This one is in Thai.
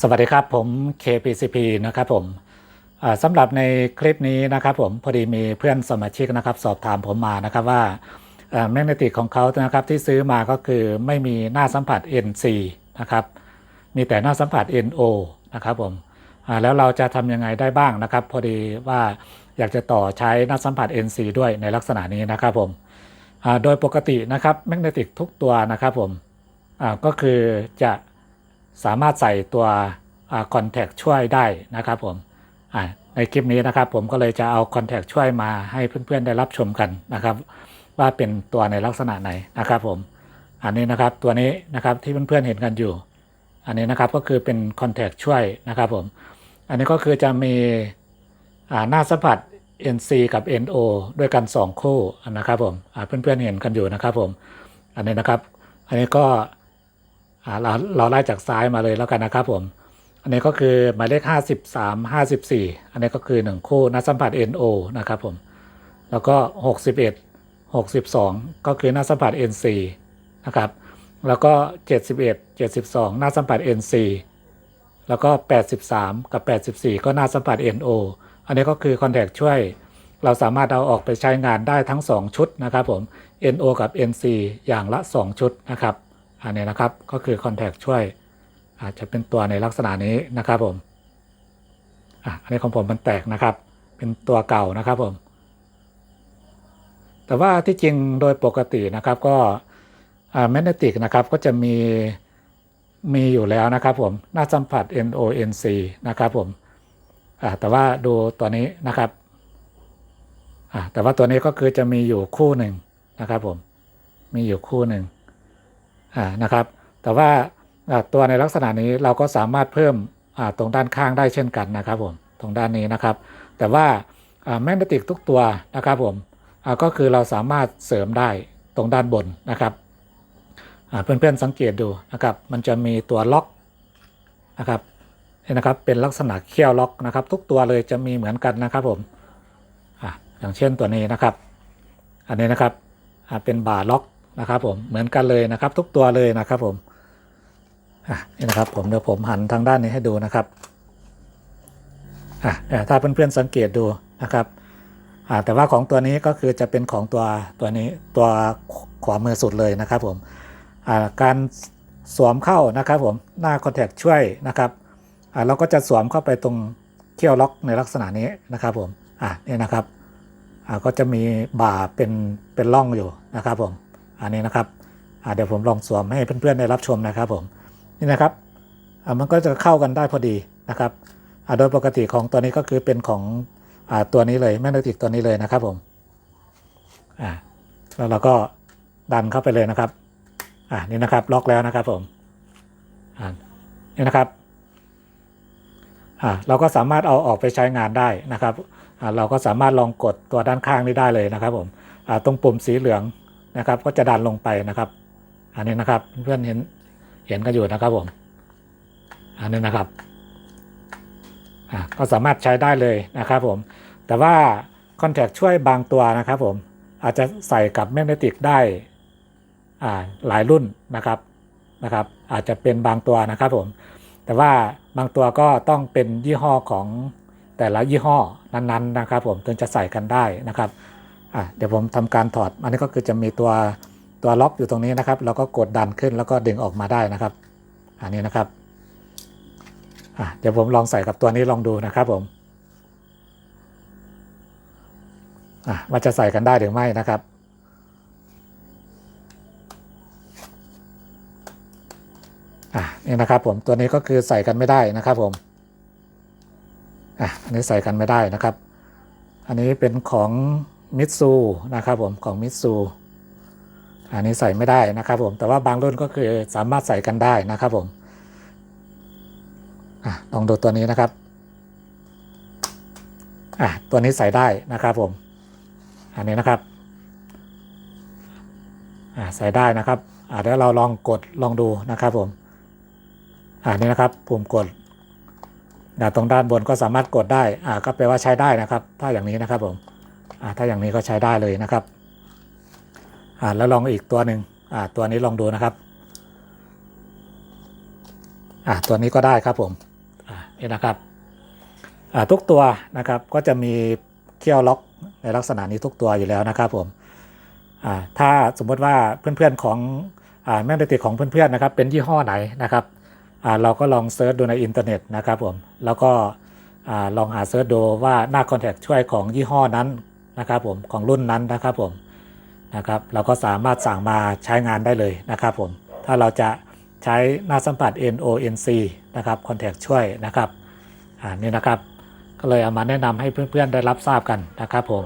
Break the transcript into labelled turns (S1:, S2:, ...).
S1: สวัสดีครับผม KPCP นะครับผมสำหรับในคลิปนี้นะครับผมพอดีมีเพื่อนสมาชิกนะครับ สอบถามผมมานะครับว่าแมกเนติกของเขานะครับที่ซื้อมาก็คือไม่มีหน้าสัมผัส NC นะครับมีแต่หน้าสัมผัส NO นะครับผมแล้วเราจะทำยังไงได้บ้างนะครับ พอดีว่าอยากจะต่อใช้หน้าสัมผัส NC ด้วยในลักษณะนี้นะครับผมโดยปกตินะครับแมกเนติกทุกตัวนะครับผมก็คือจะ สามารถใส่ตัวคอนแทคช่วยได้นะครับผมในคลิปนี้นะครับผมก็เลยจะเอาคอนแทคช่วยมาให้เพื่อนๆได้รับชมกันนะครับ ว่าเป็นตัวในลักษณะไหนนะครับผมอันนี้นะครับตัวนี้นะครับที่เพื่อนๆเห็นกันอยู่ อันนี้นะครับก็คือเป็นคอนแทคช่วยนะครับผมอันนี้ก็คือจะมีหน้าสัมผัส NC กับ NO ด้วยกัน 2 คู่นะครับผมเพื่อนๆเห็นกันอยู่นะครับผม อันนี้นะครับ อันนี้ก็ เราเราไล่จากซ้ายมาเลยแล้วกันนะครับผม อันนี้ก็คือหมายเลข 53 54 อันนี้ก็คือ 1 คู่นัดสัมผัส NO นะครับผม แล้วก็ 61 62 ก็คือนัดสัมผัส NC นะครับ แล้วก็ 71 72นัดสัมผัส NC แล้วก็ 83 กับ 84 ก็นัดสัมผัส NO อันนี้ก็คือคอนแทคช่วย เราสามารถเอาออกไปใช้งานได้ทั้ง 2 ชุดนะครับผม NO กับ NC อย่างละ 2 ชุดนะครับ อันนี้นะครับก็คือคอนแทคช่วย อาจจะเป็นตัวในลักษณะนี้นะครับผมอะอันนี้ของผมมันแตกนะครับ เป็นตัวเก่านะครับผม แต่ว่าที่จริงโดยปกตินะครับก็แมกเนติกนะครับก็จะมีมีอยู่แล้วนะครับผมหน้าสัมผัส NONC นะครับผมแต่ว่าดูตัวนี้นะครับแต่ว่าตัวนี้ก็คือจะมีอยู่คู่หนึ่งนะครับผมมีอยู่คู่หนึ่ง นะครับ แต่ว่าตัวในลักษณะนี้เราก็สามารถเพิ่มตรงด้านข้างได้เช่นกันนะครับผมตรงด้านนี้นะครับ แต่ว่าแมกเนติกทุกตัวนะครับผมก็คือเราสามารถเสริมได้ตรงด้านบนนะครับเพื่อนๆสังเกตดูนะครับ มันจะมีตัวล็อกนะครับนี่นะครับเป็นลักษณะเขี้ยวล็อกนะครับ ทุกตัวเลยจะมีเหมือนกันนะครับผมออย่างเช่นตัวนี้นะครับ อันนี้นะครับเป็นบาร์ล็อก นะครับผมเหมือนกันเลยนะครับ ทุกตัวเลยนะครับผมอะนี่นะครับผมเดี๋ยวผมหันทางด้านนี้ให้ดูนะครับอะเถ้าเพื่อนๆสังเกตดูนะครับอ่าแต่ว่าของตัวนี้ก็คือจะเป็นของตัวตัวนี้ตัวขวามือสุดเลยนะครับผมอ่าการสวมเข้านะครับผมหน้าคอนแทคช่วยนะครับอ่าเราก็จะสวมเข้าไปตรงเขี้ยวล็อกในลักษณะนี้นะครับผมอะนี่นะครับอ่าก็จะมีบ่าเป็นเป็นร่องอยู่นะครับผม อันนี้นะครับเดี๋ยวผมลองสวมให้เพื่อนๆได้รับชมนะครับผมนี่นะครับมันก็จะเข้ากันได้พอดีนะครับโดยปกติของตัวนี้ก็คือเป็นของอตัวนี้เลยแมกเนติกตัวนี้เลยนะครับผมแล้วเราก็ดันเข้าไปเลยนะครับนี่นะครับล็อกแล้วนะครับผมนี่นะครับเราก็สามารถเอาออกไปใช้งานได้นะครับเราก็สามารถลองกดตัวด้านข้างนี้ได้เลยนะครับผมตรงปุ่มสีเหลือง นะครับ ก็จะดันลงไปนะครับ อันนี้นะครับเพื่อนเห็นเห็นกันอยู่นะครับผม อันนี้นะครับก็สามารถใช้ได้เลยนะครับผม แต่ว่าคอนแทคช่วยบางตัวนะครับผมอาจจะใส่กับแมกเนติกได้อ่าหลายรุ่นนะครับนะครับ อาจจะเป็นบางตัวนะครับผม แต่ว่าบางตัวก็ต้องเป็นยี่ห้อของแต่ละยี่ห้อนั้นๆนะครับผมถึงจะใส่กันได้นะครับ อะเดี๋ยวผมทำการถอด อันนี้ก็คือจะมีตัวตัวล็อกอยู่ตรงนี้นะครับแล้วก็กดดันขึ้นแล้วก็ดึงออกมาได้นะครับ อันนี้นะครับอะเดี๋ยวผมลองใส่กับตัวนี้ลองดูนะครับผมอะว่าจะใส่กันได้หรือไม่นะครับอะนี่นะครับผมตัวนี้ก็คือใส่กันไม่ได้นะครับผมอะอันนี้ใส่กันไม่ได้นะครับ อันนี้เป็นของ มิตซูนะครับผมของมิตซูอันนี้ใส่ไม่ได้นะครับผมแต่ว่าบางรุ่นก็คือสามารถใส่กันได้นะครับผมอลองดูตัวนี้นะครับอะตัวนี้ใส่ได้นะครับผม อันนี้นะครับอะใส่ได้นะครับอะเดี๋ยวเราลองกดลองดูนะครับผมอ่านี่นะครับปุ่มกดตรงด้านบนก็สามารถกดได้อ่าก็แปลว่าใช้ได้นะครับ ถ้าอย่างนี้นะครับผม ถ้าอย่างนี้ก็ใช้ได้เลยนะครับอ่าแล้วลองอีกตัวหนึ่งอ่าตัวนี้ลองดูนะครับอะตัวนี้ก็ได้ครับผมอะนี่นะครับอ่าทุกตัวนะครับก็จะมีเขี้ยวล็อกในลักษณะนี้ทุกตัวอยู่แล้วนะครับผมอ่าถ้าสมมติว่าเพื่อนๆของอ่าแมกเนติกของเพื่อนๆนะครับเป็นยี่ห้อไหนนะครับอ่าเราก็ลองเซิร์ชดูในอินเทอร์เน็ตนะครับผมแล้วก็อ่าลองหาเซิร์ชดูว่าหน้าคอนแทคช่วยของยี่ห้อนั้น นะครับผมของรุ่นนั้นนะครับผมนะครับเราก็สามารถสั่งมาใช้งานได้เลยนะครับผมถ้าเราจะใช้หน้าสัมผัส NONC นะครับ Contact ช่วยนะครับอ่านี่นะครับ ก็เลยเอามาแนะนำให้เพื่อนๆได้รับทราบกันนะครับผม